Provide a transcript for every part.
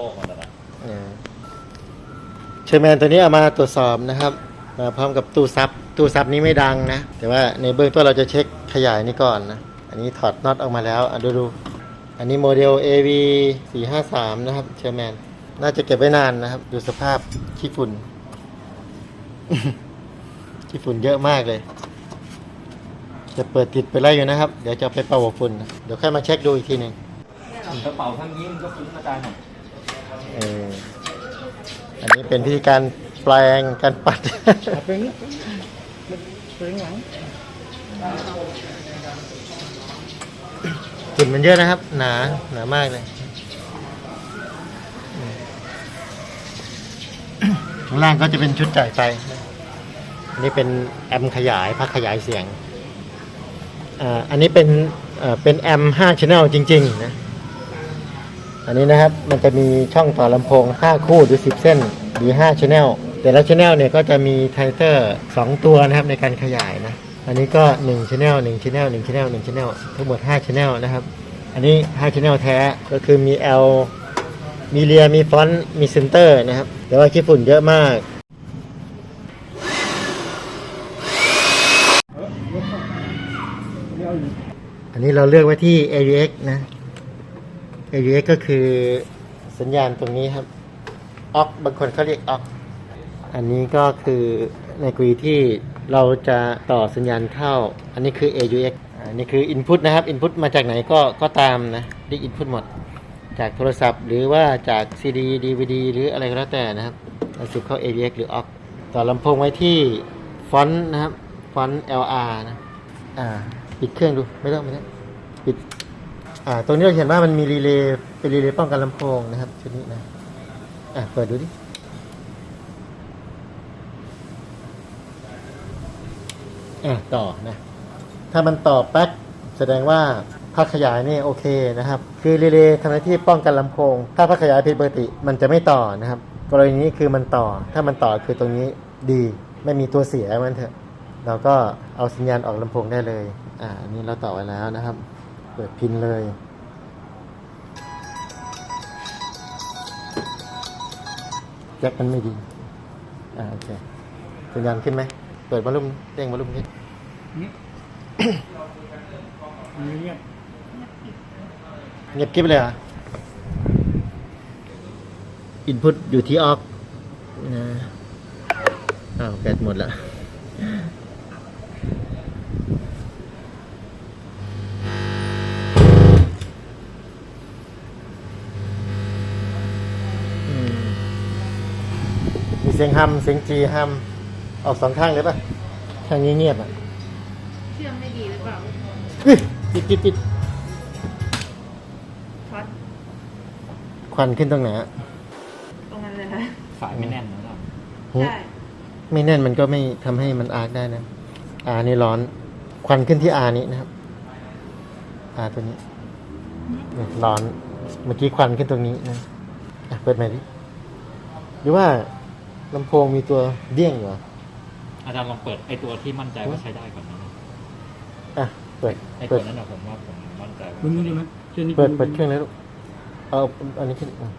ลกมันนะเออเชอร์แมนตัวนี้เอามาตรวจสอบนะครับมาพร้อมกับตู้ซับตู้ซับนี้ไม่ดังนะ แต่ว่าในเบื้องต้นเราจะเช็คขยายนี่ก่อนนะ อันนี้ถอดน็อตออกมาแล้วอะดูดู อันนี้โมเดล AV 453นะครับเชอร์แมน น่าจะเก็บไว้นานนะครับ ดูสภาพขี้ฝุ่น ขี้ฝุ่นเยอะมากเลย จะเปิดติดไปไล่อยู่นะครับ เดี๋ยวจะเอาไปเป่าฝุ่นนะเดี๋ยวค่อยมาเช็คดูอีกทีหนึ่ง กระเป๋าทั้งนี้มันก็ฟุ้งกระจายหมดเอออันนี้เป็นพิธีการแปลงการปัดเป็นเป็นหลังฝุ่นมันเยอะนะครับ หนาหนามากเลยข้างล่างก็จะเป็นชุดจ่ายไฟนะอันนี้เป็นแอมขยายพักขยายเสียงอ่าอันนี้เป็นเอ่อเป็นแอมป์5 channel จริง ๆ นะ อันนี้นะครับมันจะมีช่องต่อลำโพง 5 คู่หรือ 10 เส้นหรือ5 channel แต่ละ channel เนี่ยก็จะมีไทเตอร์2ตัวนะครับในการขยายนะอันนี้ก็1 channel 1 channel 1 channel 1 channel ทั้งหมด5 channel นะครับ อันนี้5 channel แท้ก็คือมี L มีเลียมีฟอนต์มีเซนเตอร์นะครับแต่ว่าขี้ฝุ่นเยอะมากอันนี้เราเลือกไว้ที่ AUX นะ AUX ก็คือสัญญาณตรงนี้ครับออกบางคนเขาเรียกออกอันนี้ก็คือในกรีที่เราจะต่อสัญญาณเข้า อันนี้คือ AUX อันนี้คือ Input นะครับ Input มาจากไหนก็ก็ตามนะเรียก Input หมด จากโทรศัพท์หรือว่าจาก CD DVD หรืออะไรก็แล้วแต่นะครับเราสืบเข้า AUX หรือ AUX ต่อลำโพงไว้ที่ฟอนต์นะครับฟอนต์ LR นะอ่าปิดเครื่องดู ไม่ต้องไม่ต้องปิด อ่าตรงนี้เราเห็นว่ามันมีรีเลย์เป็นรีเลย์ป้องกันลำโพงนะครับชุดนี้นะอะเปิดดูดิอะต่อนะ ถ้ามันต่อแป๊กแสดงว่าภาคขยายนี่โอเคนะครับ คือรีเลย์ทำหน้าที่ป้องกันลำโพง ถ้าภาคขยายผิดปกติมันจะไม่ต่อนะครับ กรณีนี้คือมันต่อ ถ้ามันต่อคือตรงนี้ดีไม่มีตัวเสียมันเถอะ เราก็เอาสัญญาณออกลำโพงได้เลย อ่านนี้เราต่อไว้แล้วนะครับ เปิดพินเลย แจ็คมันไม่ดี อ่าโอเคสัญญาณขึ้นไหม เปิดวอลลุ่มเร่งวอลลุ่มนนี่เงียบเงียบกิ๊บเลยอะอินพุตอยู่ที่ออกนะอ้าวแบตหมดแล้ว สียงฮัมเสียงจีฮัมออกสองข้างเลยป่ะข้างนี้เงียบอะเชื่อมไม่ดีหรือเปล่าเฮ้ยปิดปิดปิดช็อตควันขึ้นตรงไหนอะตรงนั้นเลยค่ะสายไม่แน่นนะครับหึใช่ไม่แน่นมันก็ไม่ทำให้มันอาร์คได้นะอานี่ร้อน ควันขึ้นที่อานี้นะครับอาตัวนี้นี่ร้อน เมื่อกี้ควันขึ้นตรงนี้นะอะเปิดใหม่ดิหรือว่า ลำโพงมีตัวเดี้ยงอยู่เหรอ อาจารย์ลองเปิดไอตัวที่มั่นใจว่าใช้ได้ก่อนนะอะ เปิด ไอเปิตัวดนั้นนะผมว่าผมมั่นใจว่ามึงนี่ไหมเช่นนี้เปิด เปิดเครื่องเลยลูก เอาอันนี้ขึ้นอะ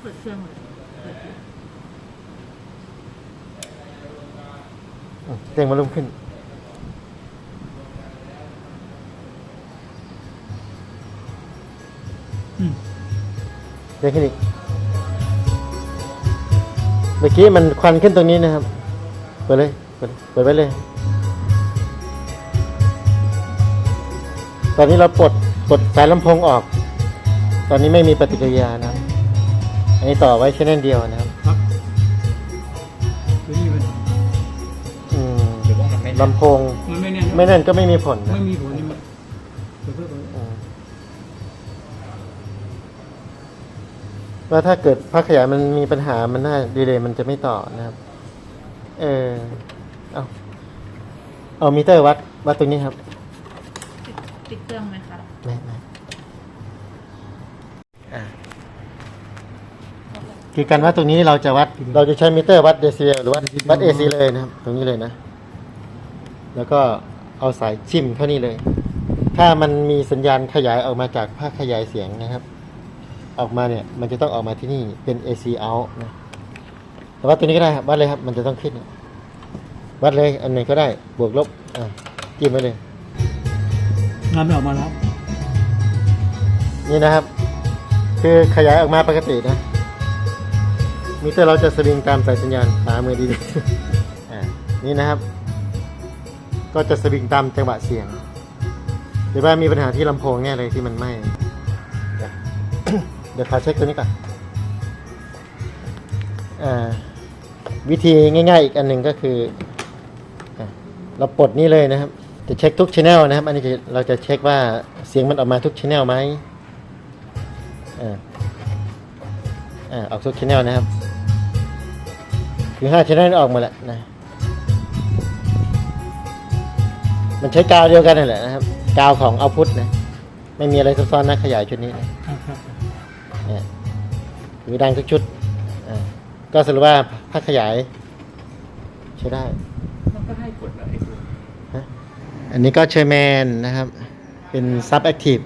เปิดเครื่องเลยอะเร่งมาลุ่มขึ้น อืมเร่งขึ้นอีกเมื่อกี้มันควันขึ้นตรงนี้นะครับ เปิดเลย เปิดเปิดไว้เลย ตอนนี้เราปลดปลดสายลำโพงออก ตอนนี้ไม่มีปฏิกิริยานะครับ อันนี้ต่อไว้แค่นั้นเดียวนะครับครับตัวนี้มันอืมหรือว่ามันไม่แน่นลำโพงมันไม่แน่นไม่นั่นก็ไม่มีผลนะ ไม่มีผลนี่มันเปิดเพิ่มอืม ว่าถ้าเกิดภาคขยายมันมีปัญหามันน่าดีเลยมันจะไม่ต่อนะครับ เออเอาเอามิเตอร์วัดวัดตรงนี้ครับติดติดเครื่องไหมคะไม่ไม่อะคือการวัดตรงนี้เราจะวัด เราจะใช้มิเตอร์วัดเดซิเบลหรือวัดวัดเอซีเลยนะครับ ตรงนี้เลยนะ แล้วก็เอาสายจิ้มเข้านี่เลย ถ้ามันมีสัญญาณขยายออกมาจากภาคขยายเสียงนะครับ ออกมาเนี่ยมันจะต้องออกมาที่นี่เป็น AC out นะแต่ว่าตัวนี้ก็ได้ครับวัดเลยครับ มันจะต้องขึ้น วัดเลยอันไหนก็ได้บวกลบอ่าจิ้มไว้เลยงานไม่ออกมาแล้วนี่นะครับ คือขยายออกมาปกตินะมิเตอร์เราจะสวิงตามสายสัญญาณขวามือดีๆอ่านี่นะครับ ก็จะสวิงตามจังหวะเสียงหรือว่ามีปัญหาที่ลำโพงแน่เลยที่มันไหม้เดี๋ยว เดี๋ยวขอเช็คตัวนี้ก่อนอ่าวิธีง่าย ๆ อีกอันหนึ่งก็คืออเราปลดนี่เลยนะครับ จะเช็คทุกชแนลนะครับ อันนี้จะเราจะเช็คว่าเสียงมันออกมาทุกชแนลไหมอ่าอ่าออกทุกชแนลนะครับคือห้าชแนลออกหมาแล้วนะมันใช้กาวเดียวกันนั่นแหละนะครับกาวของเอาพุทนะ ไม่มีอะไรซับซ้อนนะขยายชุดนี้นะ คือดังทุกชุดอ่าก็สรุปว่าถ้าขยาย ใช้ได้ มันก็ให้กดแล้วไอ้ตัวอันนี้ก็เชอร์แมนนะครับ เป็นซับแอคทีฟ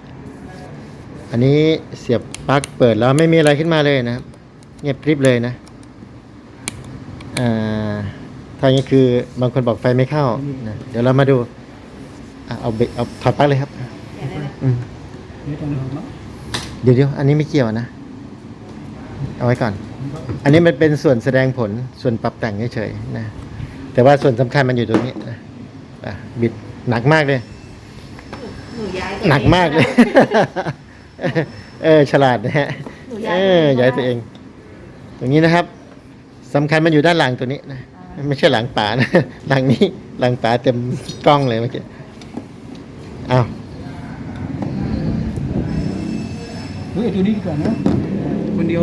อันนี้เสียบปลั๊กเปิดแล้วไม่มีอะไรขึ้นมาเลยนะครับ เงียบกริบเลยนะ อ่าถ้าอย่างนี้คือบางคนบอกไฟไม่เข้านะเดี๋ยวเรามาดูอะเอาเบรกเอาถอดปลั๊กเลยครับอืมนี่ตรงนี้เนาะเดี๋ยวเดี๋ยวอันนี้ไม่เกี่ยวนะ เอาไว้ก่อน อันนี้มันเป็นส่วนแสดงผลส่วนปรับแต่งเฉยๆนะ แต่ว่าส่วนสำคัญมันอยู่ตรงนี้นะอะบิดหนักมากเลยหนูย้ายหนักมากเลย เออฉลาดนะฮะหนูเอย้ายอย้ายตัวเอง ตรงนี้นะครับสำคัญมันอยู่ด้านหลังตัวนี้นะไม่ใช่หลังป่านะหลังนี้หลังป่าเต็มกล้องเลยเมื่อกี้อ้าวเฮ้ยไอ้ตัวนี้ดีกว่านะคนเดียว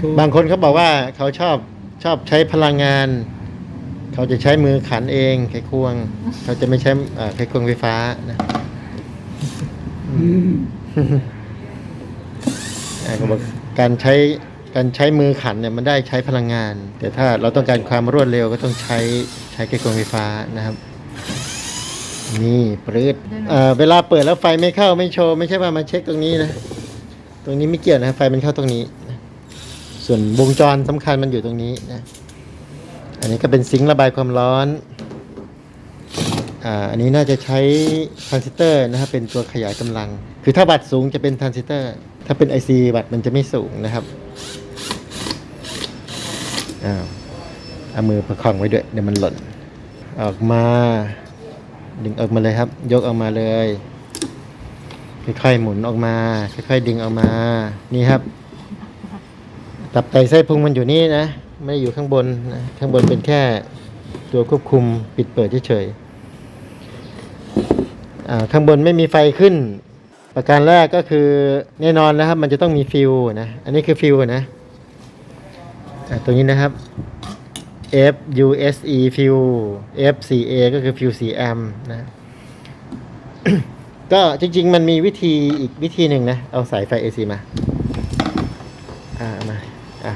จะโชว์บางคนเขาบอกว่าเขาชอบชอบใช้พลังงาน เขาจะใช้มือขันเองไขควง เขาจะไม่ใช้เอ่อไขควงไฟฟ้านะอืมอ่าเขาบอกการใช้การใช้มือขันเนี่ยมันได้ใช้พลังงาน แต่ถ้าเราต้องการความรวดเร็วก็ต้องใช้ใช้ไขควงไฟฟ้านะครับ นี่ปรืดเอ่อเวลาเปิดแล้วไฟไม่เข้าไม่โชว์ไม่ใช่ว่ามาเช็คตรงนี้นะ ตรงนี้ไม่เกี่ยวนะไฟมันเข้าตรงนี้นะ ส่วนวงจรสำคัญมันอยู่ตรงนี้นะ อันนี้ก็เป็นซิงค์ระบายความร้อน อ่า อันนี้น่าจะใช้ทรานซิสเตอร์นะครับ เป็นตัวขยายกำลัง คือถ้าวัตต์สูงจะเป็นทรานซิสเตอร์ ถ้าเป็น IC วัตต์มันจะไม่สูงนะครับ อ้าวเอามือประคองไว้ด้วย เดี๋ยวมันหล่น ออกมา ดึงออกมาเลยครับ ยกออกมาเลย ค่อยๆหมุนออกมา ค่อยๆดึงออกมา นี่ครับ ตับไตไส้พุงมันอยู่นี่นะ ไม่ได้อยู่ข้างบนนะข้างบนเป็นแค่ตัวควบคุมปิดเปิดเฉยๆข้างบนไม่มีไฟขึ้น ประการแรกก็คือแน่นอนนะครับ มันจะต้องมีฟิวนะ อันนี้คือฟิวนะตัวนี้นะครับ F U S E ฟิว F 4 A ก็คือฟิว4แอมนะก็จริง ๆ มันมีวิธีอีกวิธีหนึ่งนะ เอาสายไฟ AC มา อ่ามา อะ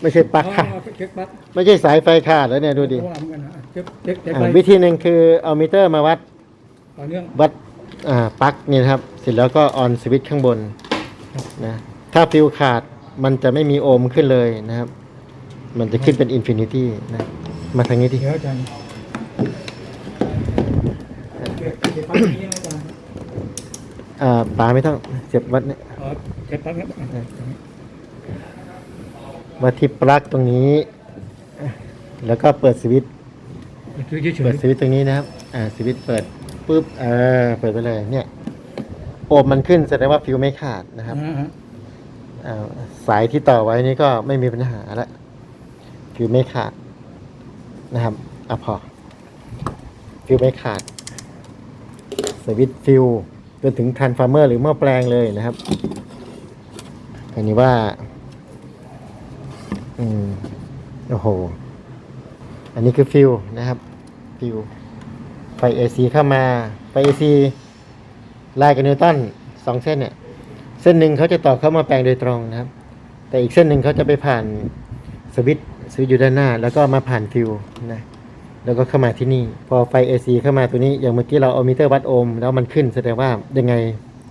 ไม่ใช่ปลั๊กค่ะอ๋อเช็คปลั๊กไม่ใช่สายไฟขาดแล้วเนี่ยดูดิเพราะว่าเหมือนกันนะเช็คเช็คเช็คอ่าไปวิธีหนึ่งคือเอามิเตอร์มาวัด ต่อเนื่องวัดอ่าปลั๊กนี่นะครับ เสร็จแล้วก็ออนสวิตช์ข้างบนนะถ้าฟิวขาดมันจะไม่มีโอห์มขึ้นเลยนะครับ มันจะขึ้นเป็นอินฟินิตี้นะมาทางนี้ดิเดี๋ยวอาจารย์เช็คเช็คปลั๊กนี้นะอาจารย์อ่าปาไม่ต้องเสียบวัดเนี่ย อ๋อเช็คปลั๊กนะอะตรงนี้วัดที่ปลั๊กตรงนี้ แล้วก็เปิดสวิตช์เฉยเฉเปิยดสวิตช์ตรงนี้นะครับ อ่าสวิตช์เปิดปุ๊บเออเปิดไปเลย เนี่ยโอห์มมันขึ้นแสดงว่าฟิวไม่ขาดนะครับอ่าฮะอ่าสายที่ต่อไว้นี่ก็ไม่มีปัญหาละฟิวไม่ขาดนะครับอะพอฟิวไม่ขาด สวิตช์ฟิวจนถึงทันฟาร์เมอร์หรือหม้อแปลงเลยนะครับ อันนี้ว่า อืม โอ้โห อันนี้คือฟิวนะครับ ฟิว ไฟ AC เข้ามา ไฟ AC ไล่กับนิวตันสองเส้นเนี่ย เส้นหนึ่งเขาจะต่อเข้ามาแปลงโดยตรงนะครับ แต่อีกเส้นหนึ่งเขาจะไปผ่านสวิตช์สวิตช์อยู่ด้านหน้า แล้วก็มาผ่านฟิวนะแล้วก็เข้ามาที่นี่ พอไฟ AC เข้ามาตัวนี้อย่างเมื่อกี้เราเอามิเตอร์วัดโอห์มแล้วมันขึ้นแสดงว่ายังไง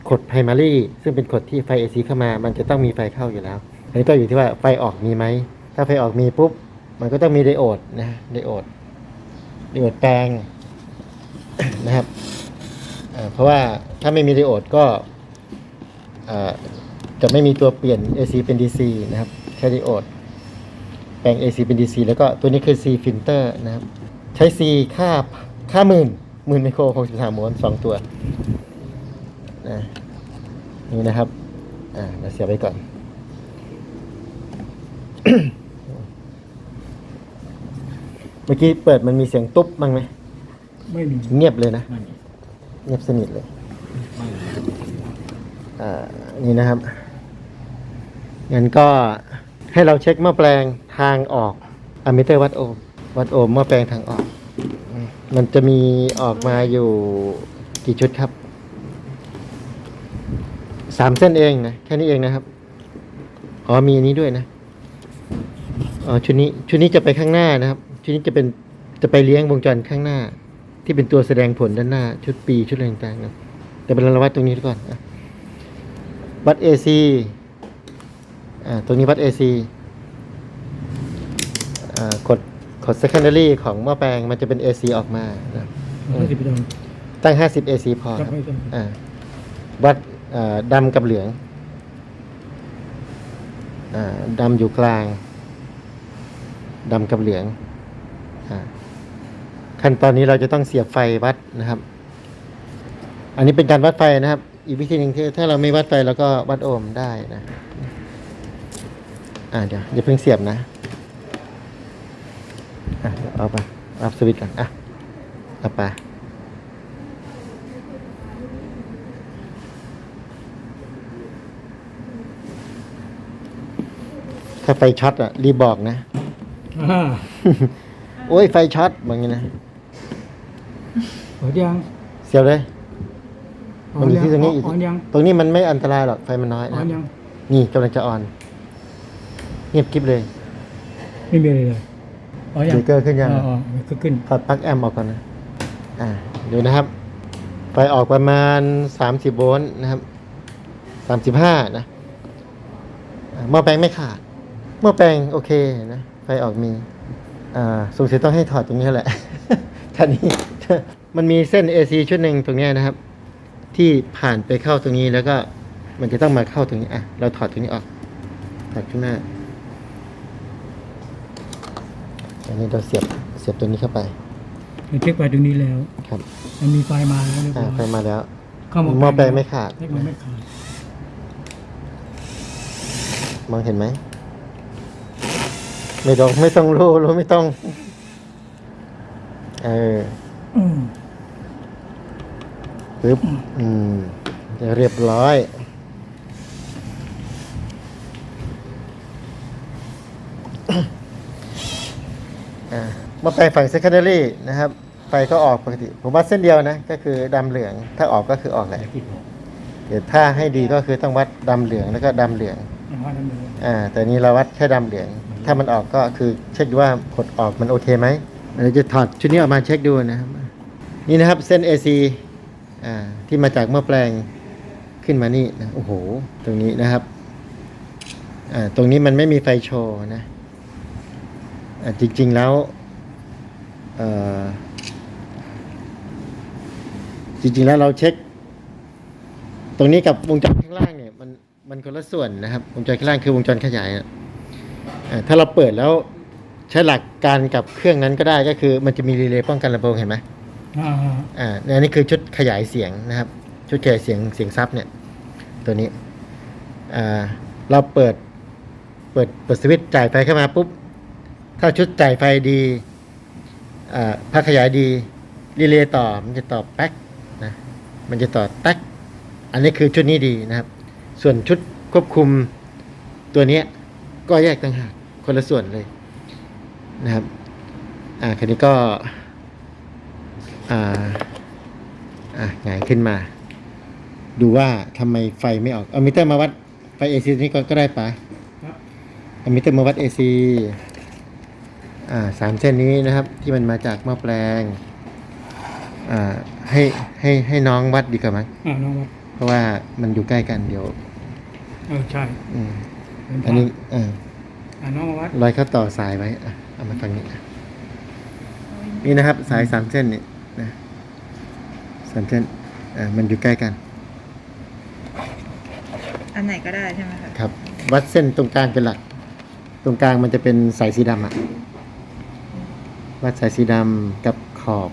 ขด primary ซึ่งเป็นขดที่ไฟ AC เข้ามา มันจะต้องมีไฟเข้าอยู่แล้ว อันนี้ก็อยู่ที่ว่าไฟออกมีไหม ถ้าไฟออกมีปุ๊บ มันก็ต้องมีไดโอดนะ ไดโอด ไดโอดแปลงนะครับ เพราะว่าถ้าไม่มีไดโอดก็จะไม่มีตัวเปลี่ยน AC เป็น DC นะครับ ใช้ไดโอด แปลง AC เป็น DC แล้วก็ตัวนี้คือ C filter นะครับ ใช้ C ค่าค่าหมื่นหมื่นไมโคร63โวลต์สองตัว นะนี่นะครับ อ่าเราเสียบไว้ก่อน เมื่อกี้เปิดมันมีเสียงตุ๊บบ้างไหมไม่มีเงียบเลยนะ ไม่มีเงียบสนิทเลย ไม่มีอ่า นี่นะครับ งั้นก็ให้เราเช็คหม้อแปลงทางออกอะมิเตอร์วัดโอห์มวัดโอห์มหม้อแปลงทางออกอืมมันจะมีออกมาอยู่กี่ชุดครับ สามเส้นเองนะแค่นี้เองนะครับอ๋อมีอันนี้ด้วยนะอ๋อชุดนี้ชุดนี้จะไปข้างหน้านะครับ ชุดนี้จะเป็นจะไปเลี้ยงวงจรข้างหน้า ที่เป็นตัวแสดงผลด้านหน้า ชุดปีชุดอะไรต่างๆนะแต่เป็นเราวัดตรงนี้ก่อนอะวัด AC อ่าตรงนี้วัด AC อ่ากดกด secondary ของหม้อแปลงมันจะเป็น AC ออกมานะห้าสิบดองตั้ง 50 AC พอคจัรับบไม่ได้อ่าวัดอ่า ดำกับเหลืองอดำอยู่กลางดำกับเหลืองอขั้นตอนนี้เราจะต้องเสียบไฟวัดนะครับ อันนี้เป็นการวัดไฟนะครับ อีกวิธีหนึ่งที่ถ้าเราไม่วัดไฟเราก็วัดโอห์มได้นะอ่าเดี๋ยวอย่าเพิ่งเสียบนะอะเดี๋ยวเอาไปรับสวิตช์ก่อนอะเอาไป ถ้าไฟช็อตอะ รีบบอกนะ อ่าโอ้ยไฟช็อตบางอย่างนะ เปิดยังเสียบเลย มันอยู่ที่ตรงนี้อีกอ่อนยังตรงนี้มันไม่อันตรายหรอก ไฟมันน้อยอ่อนะนยัง นี่กำลังจะออน เงียบกริบเลยไม่มีอะไรเลยอ๋อยังสติ๊กเกอร์ขึ้นยัง อ๋ออ๋อขึ้นขึ้น ถอดปลั๊กแอมป์ออกก่อนนะ อ่า ดูนะครับ ไฟออกประมาณ 30 โวลต์นะครับ 35 นะอ่าหม้อแปลงไม่ขาด หม้อแปลงโอเคนะไฟออกมีอ่าสงสัยต้องให้ถอดตรงนี้แหละท่านี้มันมีเส้น AC ชุดหนึ่งตรงเนี้ยนะครับ ที่ผ่านไปเข้าตรงนี้แล้วก็มันจะต้องมาเข้าตรงนี้อะเราถอดตรงนี้ออกถอดข้างหน้าอันนี้เราเสียบเสียบตัวนี้เข้าไปเช็คไปตรงนี้แล้วครับ มันมีไฟมาแล้วเรียบอ่าร้อยไฟมาแล้วเข้าาหม้อแปลงไม่ขาดเช็คมันไม่ขาดมองเห็นไหม ไม่ต้องไม่ต้องรู้รู้ไม่ต้อง เอออืมปึ๊บอืมจะเรียบร้อยอ่ามาแปลงฝั่ง secondary นะครับ ไฟก็ออกปกติ ผมว่าเส้นเดียวนะ ก็คือดำเหลือง ถ้าออกก็คือออกแหละอย่าคิดผมเดี๋ยวถ้าให้ดีก็คือต้องวัดดำเหลืองแล้วก็ดำเหลือง เอาว่านั่นเลยอ่าแต่นี้เราวัดแค่ดำเหลือง ถ้ามันออกก็คือเช็คดูว่าผลออกมันโอเคไหมเราจะถอดชุดนี้ออกมาเช็คดูนะครับ นี่นะครับเส้น AC อ่าที่มาจากหม้อแปลงขึ้นมานี่นะโอ้โห ตรงนี้นะครับอ่าตรงนี้มันไม่มีไฟโชว์นะอ่าจริง ๆแล้วเอ่อจริงๆแล้วเราเช็ค ตรงนี้กับวงจรข้างล่างเนี่ยมัน มันคนละส่วนนะครับ วงจรข้างล่างคือวงจรขยายอะอ่าถ้าเราเปิดแล้วใช้หลักการกับเครื่องนั้นก็ได้ก็คือ มันจะมีรีเลย์ป้องกันลำโพงเห็นไหมอ่าอ่าอันนี้คือชุดขยายเสียงนะครับ ชุดขยายเสียงเสียงซับเนี่ย ตัวนี้อ่าเราเปิดเปิดเปิดสวิตช์จ่ายไฟเข้ามาปุ๊บ ถ้าชุดจ่ายไฟดีอ่าภาคขยายดีรีเลย์ต่อมันจะต่อแป๊กนะมันจะต่อแป๊กอันนี้คือชุดนี้ดีนะครับ ส่วนชุดควบคุมตัวเนี้ยก็แยกต่างหากคนละส่วนเลยนะครับ อ่าคันนี้ก็ อ่า อ่าหงายขึ้นมา ดูว่าทำไมไฟไม่ออก เอามิเตอร์มาวัดไฟ AC นี้ก็ก็ได้ปะครับเอามิเตอร์มาวัด AC อ่าสามเส้นนี้นะครับ ที่มันมาจากหม้อแปลง อ่า ให้ให้ให้น้องวัดดีกว่ามั้งอ่าน้องวัด เพราะว่ามันอยู่ใกล้กันเดี๋ยวเออใช่อืมเป็นอันนี้เอออ่าน้องมาวัดรอยเขาต่อสายไว้อะเอามาฟังนี้อะนี่นะครับ สายสามเส้นนี่นะสามเส้นอ่ามันอยู่ใกล้กันอันไหนก็ได้ใช่ไหมคะครับ วัดเส้นตรงกลางเป็นหลัก ตรงกลางมันจะเป็นสายสีดำอะวัดสายสีดำกับขอบ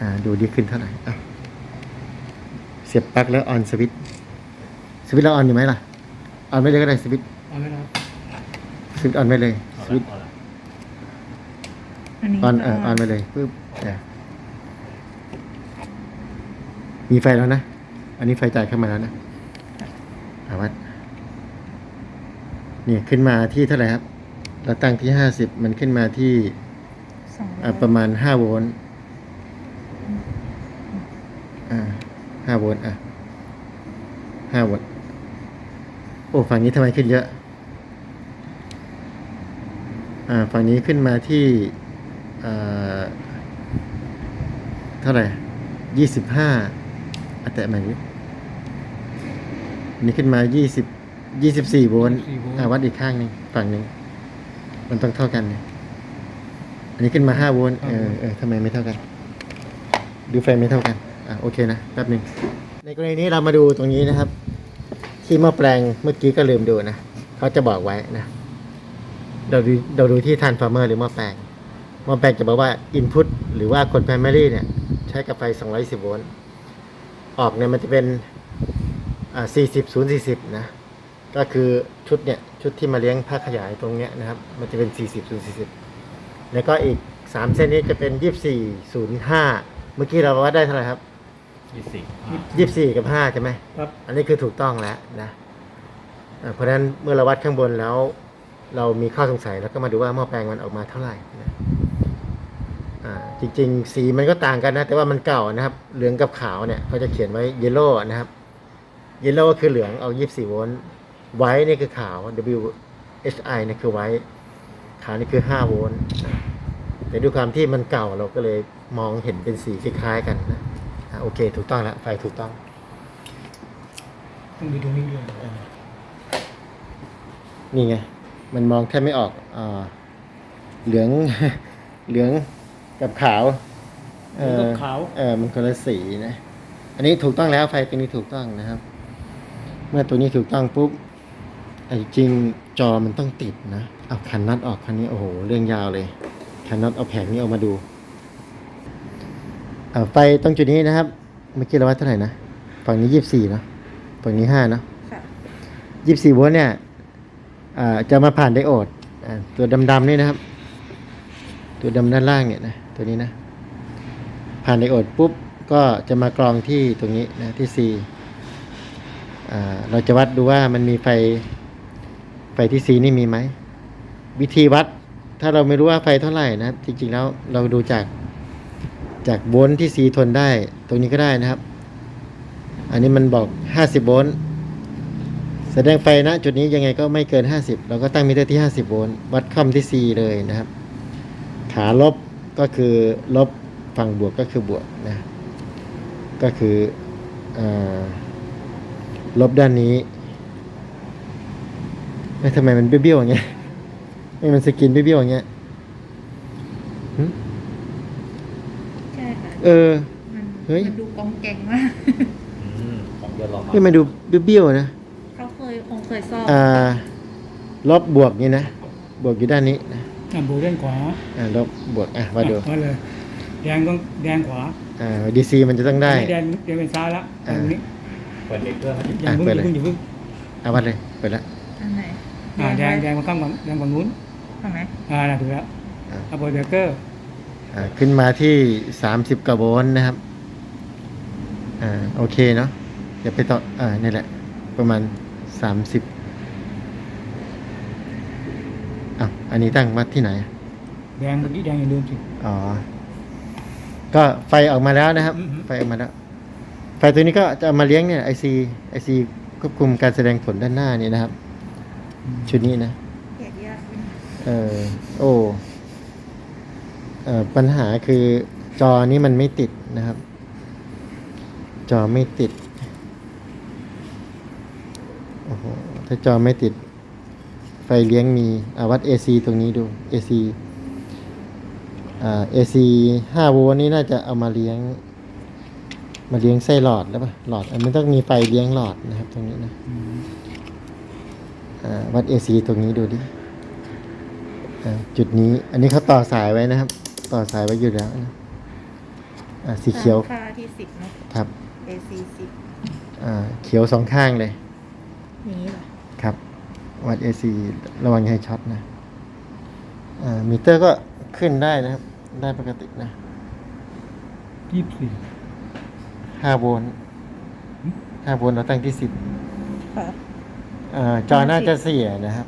อ่าดูดีขึ้นเท่าไหร่อะเสียบปลั๊กแล้วออนสวิตช์สวิตช์เราออนอยู่ไหมล่ะออนไม่เลยก็ได้สวิตช์เอาไหมครับสวิตช์ออนไม่เลยเอาสละวิตช์เอาละอันนี้ออนเออออนไปเลยปึ๊บอะมีไฟแล้วนะ อันนี้ไฟจ่ายเข้ามาแล้วนะอาวัดนี่ขึ้นมาที่เท่าไหร่ครับ เราตั้งที่ห้าสิบมันขึ้นมาที่สองร้อะอยประมาณห้าโวลต์ 5โวลต์อะ5โวลต์โอ้ฝั่งนี้ทำไมขึ้นเยอะ อ่าฝั่งนี้ขึ้นมาที่เอ่อเท่าไหร่ยี่สิบห้าอัตแมานี้นี่ขึ้นมา20 24โวลต์อ่าวัดอีกข้างหนึ่งฝั่งหนึ่งมันต้องเท่ากันเนี่ยอันนี้ขึ้นมา5โวลต์เออเออทำไมไม่เท่ากัน ดูไฟไม่เท่ากัน อะโอเคนะแป๊บหนึ่งในกรณีนี้เรามาดูตรงนี้นะครับ ที่หม้อแปลงเมื่อกี้ก็ลืมดูนะเขาจะบอกไว้นะเราดูเราดูที่ทานฟาร์เมอร์หรือหม้อแปลงหม้อแปลงจะบอกว่า Input หรือว่ากด Primary เนี่ย ใช้กับไฟ 210 โวลต์ออกเนี่ยมันจะเป็นอ่า40 0 40 นะ ก็คือชุดเนี่ย ชุดที่มาเลี้ยงภาคขยายตรงเนี้ยนะครับ มันจะเป็น 40 0 40 แล้วก็อีก 3 เส้นนี้จะเป็น 24 0 5 เมื่อกี้เราวัดได้เท่าไหร่ครับ ยี่สิบอะ24กับ5ใช่ไหมครับ อันนี้คือถูกต้องแล้วนะอ่าเพราะฉะนั้นเมื่อเราวัดข้างบนแล้ว เรามีข้อสงสัยแล้วก็มาดูว่าหม้อแปลงมันออกมาเท่าไหร่นะอ่าจริงๆ สีมันก็ต่างกันนะ แต่ว่ามันเก่านะครับ เหลืองกับขาวเนี่ยเขาจะเขียนไว้เยลโล่นะครับเยลโล่ก็คือเหลืองเอา24โวลต์ไวท์นี่คือขาว W H I นี่คือไวท์ขาวนี่คือ5โวลต์นะแต่ด้วยความที่มันเก่าเราก็เลยมองเห็นเป็นสีคล้ายๆกันนะ อ่าโอเค ถูกต้องแล้วไฟถูกต้องต้องดูตรงนี้ด้วยนี่ไง มันมองแทบไม่ออกอ่าเหลือง เหลืองกับขาวเออกับขาว เออมันคนละสีนะ อันนี้ถูกต้องแล้วไฟตัวนี้ถูกต้องนะครับ เมื่อตัวนี้ถูกต้องปุ๊บไอ้จริงจอมันต้องติดนะเอาคันน็อตออกคันนี้โอ้โหเรื่องยาวเลยคันน็อตเอาแผงนี้ออกมาดูเอา ไฟตรงจุดนี้นะครับ เมื่อกี้เราวัดเท่าไหร่นะ ฝั่งนี้ยี่สิบสี่เนาะ ฝั่งนี้ห้าเนาะค่ะยี่สิบสี่โวลต์เนี่ยอ่าจะมาผ่านไดโอดอ่าตัวดำๆนี่นะครับ ตัวดำด้านล่างเนี่ยนะ ตัวนี้นะ ผ่านไดโอดปุ๊บ ก็จะมากรองที่ตรงนี้นะที่ C อ่าเราจะวัดดูว่ามันมีไฟ ไฟที่ C นี่มีไหม วิธีวัด ถ้าเราไม่รู้ว่าไฟเท่าไหร่นะครับจริงๆแล้วเราดูจาก จากโวลต์ที่ C ทนได้ ตรงนี้ก็ได้นะครับ อันนี้มันบอก 50 โวลต์แสดงไฟณจุดนี้ยังไงก็ไม่เกิน 50 เราก็ตั้งมิเตอร์ที่ 50 โวลต์วัดค่อมที่ C เลยนะครับ ขาลบก็คือลบฝั่งบวกก็คือบวกนะก็คืออลบด้านนี้ไม่ทำไมมันเบี้ยวๆอย่างเงี้ยไม่มันสกินเบี้ยวๆอย่างเงี้ยหึ ใช่ค่ะ เออ มันเฮ้ย มันดูกองแกงมากอืมของเดือนรอมาไม่มันดูเบี้ยวๆนะ เขาเคยคงเคยซ่อมอ่า ลบบวกนี่นะ บวกอยู่ด้านนี้นะอ่าโบด้านขวาอ่าลบบวก อะมาดู อะเลย แดงต้องแดงขวาอ่าดีซีมันจะต้องได้อันนี้แดงแดงเป็นซ้ายละอ่าอันนี้เปิดเด็กเครื่องนะอย่าเพิ่งเปิอดย่าเลยเพิ่งอย่าเพิ่งเอาวัดเลยเปิดแล้วอันไหนอ่าแดงไว้แดงมาข้างฝั่งแดงฝั่งนู้นฝั่งไหนอ่าน่ะถูกแล้วอ่าเอาโบเบเกอร์อ่า ขึ้นมาที่สามสิบกว่าโวลต์นะครับ อ่าโอเคเนาะเดี๋ยวไปต่อ อ่านี่แหละ ประมาณสามสิบอะอันนี้ตั้งวัดที่ไหน แดงเมื่อกี้แดงอย่างเดิมสิ อ๋อ ก็ไฟออกมาแล้วนะครับ อือฮึ ไฟออกมาแล้ว ไฟตัวนี้ก็จะเอามาเลี้ยงเนี่ยไอซีไอซีควบคุมการแสดงผลด้านหน้านี่นะครับ ชุดนี้นะแกะยากขึ้นเออ โอ้เออ ปัญหาคือจอนี้มันไม่ติดนะครับ จอไม่ติดโอ้โหถ้าจอไม่ติด ไฟเลี้ยงมีอาวัด AC ตรงนี้ดู AC อ่า AC 5โวลต์นี่น่าจะเอามาเลี้ยง มาเลี้ยงไส้หลอดแล้วป่ะหลอด อันนี้ต้องมีไฟเลี้ยงหลอดนะครับ ตรงนี้นะวัด AC ตรงนี้ดูดิอ่าจุดนี้ อันนี้เขาต่อสายไว้นะครับ ต่อสายไว้อยู่แล้วนะอ่าสีเขียวค่าที่สิบเนาะครับ AC สิบอ่า เขียวสองข้างเลยนี้เหรอครับ วัด AC ระวังให้ช็อตนะ อ่า มิเตอร์ก็ขึ้นได้นะครับ ได้ปกตินะยี่สิบสี่ห้าโวลต์ห้าโวลต์เราตั้งที่สิบค่ะอ่า จอน่าจะเสียนะครับ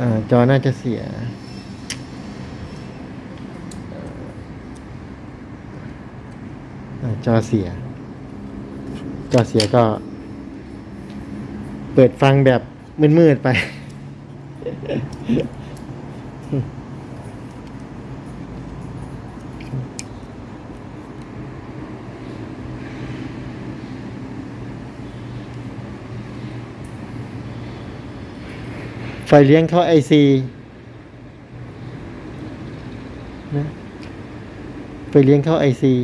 อ่า จอน่าจะเสีย อ่า จอเสีย จอเสียก็ เปิดฟังแบบมืดๆไป ไฟเลี้ยงเข้าไอซีนะไฟเลี้ยงเข้าไอซี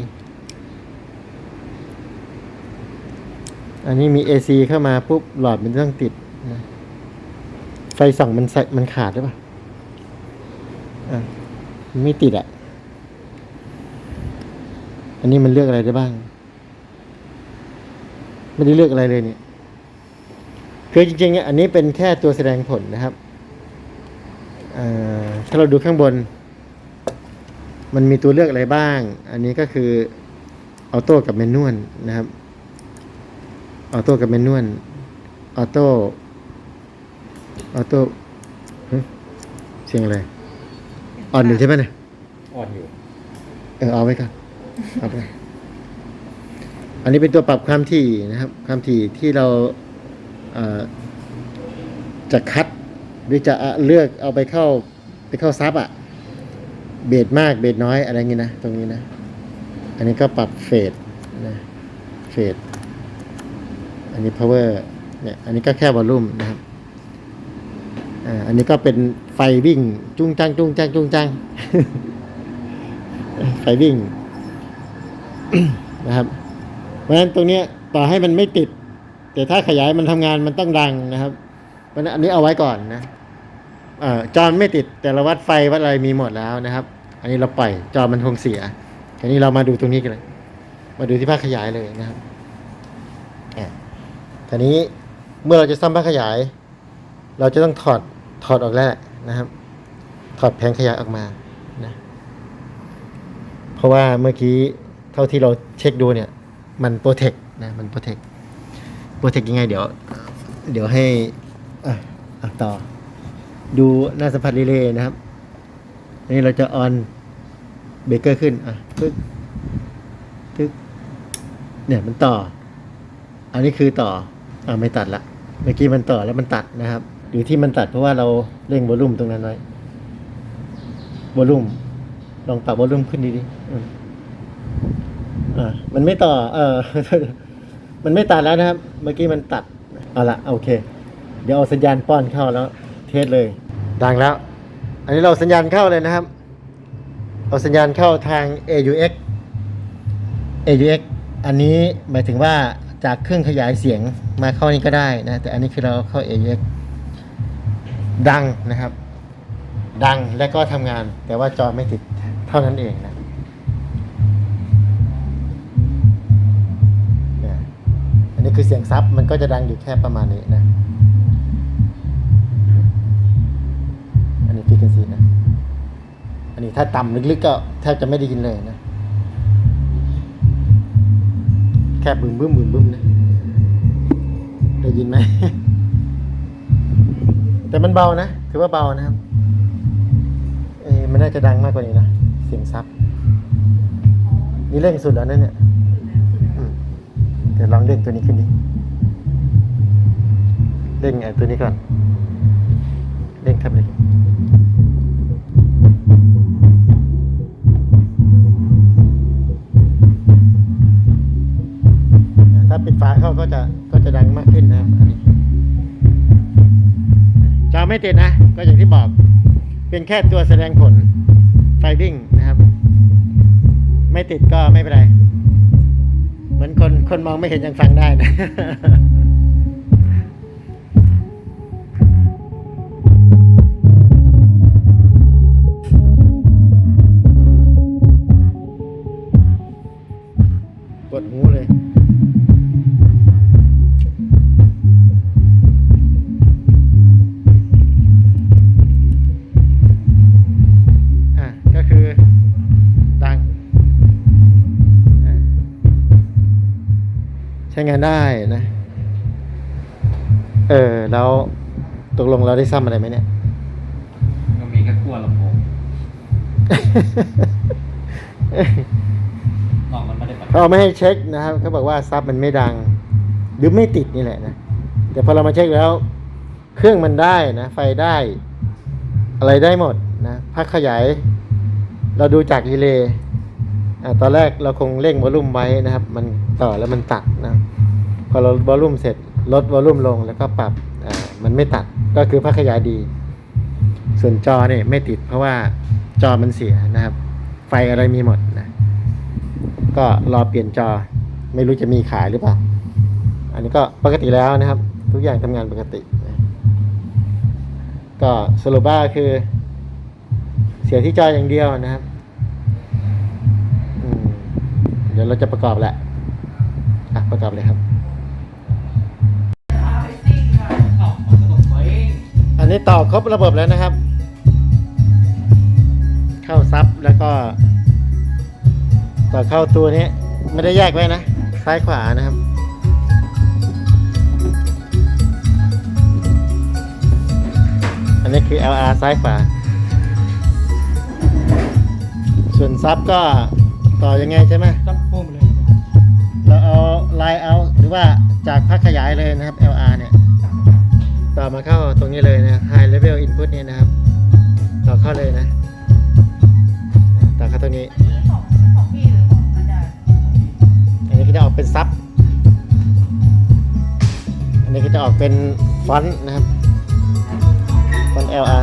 อันนี้มี AC เข้ามาปุ๊บหลอดมันต้องติดนะไฟส่องมันใส่มันขาดหรือเปล่าอะมันไม่ติดอะ อันนี้มันเลือกอะไรได้บ้าง ไม่ได้เลือกอะไรเลยเนี่ยคือจริงๆอันนี้เป็นแค่ตัวแสดงผลนะครับอ่อถ้าเราดูข้างบน มันมีตัวเลือกอะไรบ้าง อันนี้ก็คือออโต้กับแมนนวลนะครับ ออโต้กับแมนนวลออโต้ออโต้ฮะเสียงอะไรออนอยู่ใช่ไหมเนี่ยอ่อนอยู่ เออเอาไว้ก่อนเอาไปอันนี้เป็นตัวปรับความถี่นะครับ ความถี่ที่เราเอ่อจะคัดหรือจะเลือกเอาไปเข้าไปเข้าซับอะเบสมากเบสน้อยอะไรเงี้ยนะตรงนี้นะ อันนี้ก็ปรับเฟดนะเฟด อันนี้ power เนี่ยอันนี้ก็แค่วอลลุ่มนะครับอ่าอันนี้ก็เป็นไฟวิ่งจุ้งจ้งจุ้งจ้งจุ้งจ้งไฟวิ่งนะครับ เพราะฉะนั้นตรงนี้ต่อให้มันไม่ติด แต่ถ้าขยายมันทำงานมันต้องดังนะครับ เพราะนั้นอันนี้เอาไว้ก่อนนะอ่อจอนไม่ติดแต่เราวัดไฟวัดอะไรมีหมดแล้วนะครับ อันนี้เราปล่อยจอมันคงเสียทีนี้เรามาดูตรงนี้กันเลย มาดูที่ภาคขยายเลยนะครับ ทีนี้เมื่อเราจะซ่อมภาคขยาย เราจะต้องถอดถอดออกแล้วนะครับ ถอดแผงขยายออกมานะเพราะว่าเมื่อกี้เท่าที่เราเช็คดูเนี่ยมันโปรเทคนะมันโปรเทคโปรเทคยังไงเดี๋ยว เดี๋ยวให้อะอะต่อ ดูหน้าสัมผัสรีเลย์นะครับอันนี้เราจะออนเบรกเกอร์ขึ้นอะตึ๊กตึ๊กเนี่ยมันต่อ อันนี้คือต่อ อ่าไม่ตัดละเมื่อกี้มันต่อแล้วมันตัดนะครับ อยู่ที่มันตัดเพราะว่าเราเร่งวอลลุ่มตรงนั้นไว้วอลลุ่มลองปรับวอลลุ่มขึ้นดีดิอ่ามันไม่ต่อ เออมันไม่ตัดแล้วนะครับ เมื่อกี้มันตัดเอาละโอเค เดี๋ยวเอาสัญญาณป้อนเข้าแล้ว เทสเลย ดังแล้ว อันนี้เราสัญญาณเข้าเลยนะครับ เอาสัญญาณเข้าทาง AUX AUX อันนี้หมายถึงว่า จากเครื่องขยายเสียงมาเข้านี่ก็ได้นะ แต่อันนี้คือเราเข้า AUX ดังนะครับ ดังและก็ทำงาน แต่ว่าจอไม่ติดเท่านั้นเองนะเนี่ยอันนี้คือเสียงซับมันก็จะดังอยู่แค่ประมาณนี้นะ อันนี้ frequency นะ อันนี้ถ้าต่ำลึกๆก็แทบจะไม่ได้ยินเลยนะ แค่บึ้มบึ้มบึ้มบึ้มนะได้ยินไหม แต่มันเบานะ ถือว่าเบานะครับ เอะมันน่าจะดังมากกว่านี้นะ เสียงซับ นี่เร่งสุดแล้วนะเนี่ยเดี๋ยวลองเร่งตัวนี้ขึ้นดิ เร่งไอ้ตัวนี้ก่อน เร่งทับเลย ปิดฝาเข้าก็จะก็จะดังมากขึ้นนะครับอันนี้จอไม่ติดนะ ก็อย่างที่บอก เป็นแค่ตัวแสดงผลไฟวิ่งนะครับ ไม่ติดก็ไม่เป็นไร เหมือนคนคนมองไม่เห็นยังฟังได้นะ ใช้งานได้นะ เออ แล้วตกลงเราได้ซ้ำอะไรไหมเนี่ย ก็มีแค่ขั้วลำโพงนอกมันไม่ได้ปัดเขาไม่ให้เช็คนะครับเขาบอกว่าซับมันไม่ดัง หรือไม่ติดนี่แหละนะ แต่พอเรามาเช็คแล้ว เครื่องมันได้นะ ไฟได้ อะไรได้หมดนะพักขยาย เราดูจากรีเลย์อ่าตอนแรกเราคงเร่งวอลลุ่มไว้นะครับ มันต่อแล้วมันตัดนะ พอเราวอลลุ่มเสร็จลดวอลลุ่มลงแล้วก็ปรับมันไม่ตัดก็คือพักขยายดี ส่วนจอเนี่ยไม่ติดเพราะว่าจอมันเสียนะครับ ไฟอะไรมีหมดนะ ก็รอเปลี่ยนจอไม่รู้จะมีขายหรือเปล่า อันนี้ก็ปกติแล้วนะครับ ทุกอย่างทำงานปกติ ก็สรุปว่าคือ เสียที่จออย่างเดียวนะครับเดี๋ยวเราจะประกอบแหละ อะ ประกอบเลยครับ นนี้ต่อครบระบบแล้วนะครับ เข้าซับแล้วก็ ต่อเข้าตัวนี้ไม่ได้แยกไว้นะ ซ้ายขวานะครับอันนี้คือ LR ซ้ายขวา ส่วนซับก็ต่อยังไงใช่ไหมซับโป้งไปเลย เราเอาไลน์เอาหรือว่าจากพักขยายเลยนะครับ LR เนี่ย ต่อมาเข้าตรงนี้เลยนะ High Level Input เนี่ยนะครับ ต่อเข้าเลยนะ ต่อเข้าตรงนี้ อันนี้ก็จะออกเป็นซับ อันนี้ก็จะออกเป็นฟอนต์นะครับ ฟอนต์ LR